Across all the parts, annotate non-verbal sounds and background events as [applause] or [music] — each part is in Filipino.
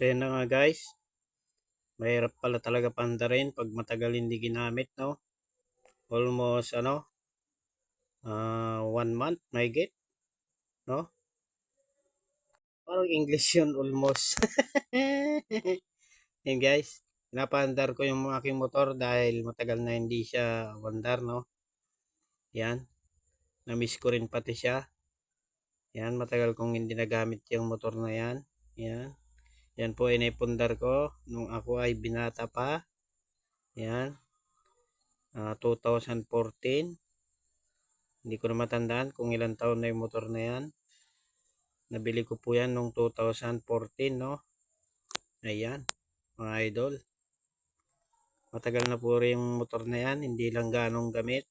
So yan na nga guys. Mahirap pala talaga pandarin pag matagal hindi ginamit, no? Almost ano? ah one month, may get? No? Parang English [laughs] yun, almost. [laughs] yan guys. Pinapaandar ko yung aking motor dahil matagal na hindi siya wandar, no? Yan. Na-miss ko rin pati siya. Yan, matagal kong hindi nagamit yung motor na yan. Yan. Yan po ay ko nung ako ay binata pa. Yan. Ah, 2014. Hindi ko na matandaan kung ilang taon na yung motor na yan. Nabili ko po yan nung 2014, no? Ayan, mga idol. Matagal na po rin yung motor na yan. Hindi lang ganong gamit.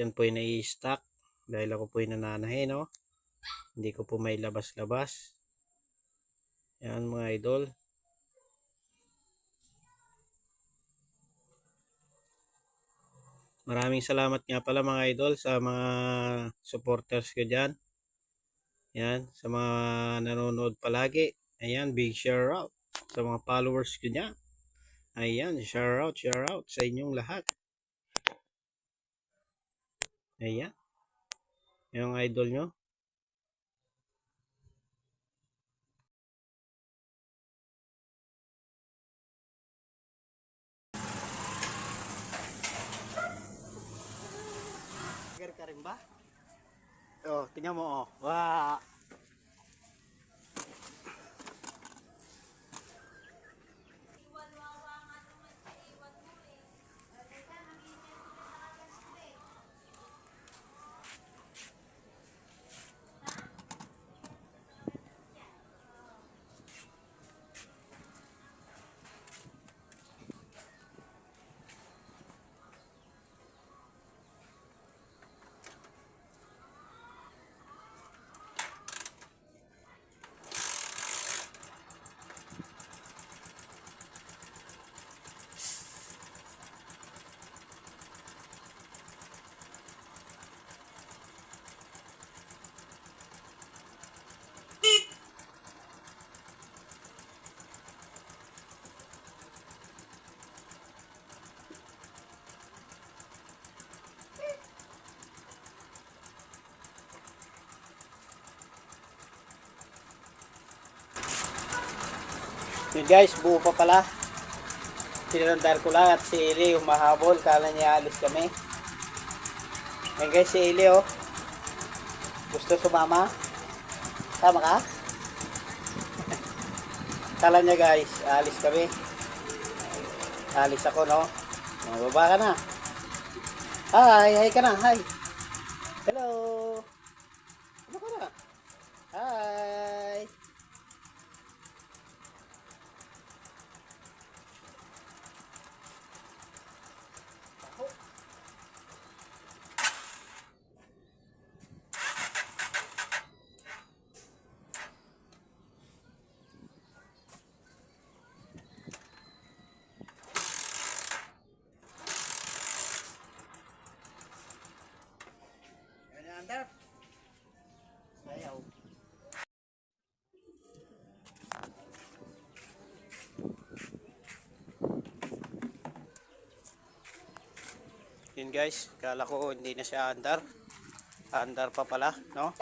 Yan po yung nai-stock. Dahil ako po yung nananahe, no? Hindi ko po may labas-labas. Yan mga idol. Maraming salamat nga pala mga idol sa mga supporters ko dyan. Yan, sa mga nanonood palagi. Ayan, big shout out sa mga followers ko dyan. Ayan, shout out, shout out sa inyong lahat. Ayan. Yung idol nyo. Ka rin ba? Oh, tingnan mo oh. Wow. Yun guys, buo pa pala. Sinundan ko lang at si Ili humahabol. Kala niya alis kami. Yan guys, si Ili oh. Gusto sumama? Tama ka? [laughs] Kala niya guys, alis kami. Alis ako no. Mababa ka na. Hi, hi ka na, hi. Hello. Ano ka na? Hi. Yan under. Sayaw. Yun guys, kala ko hindi na siya andar. Andar pa pala, no?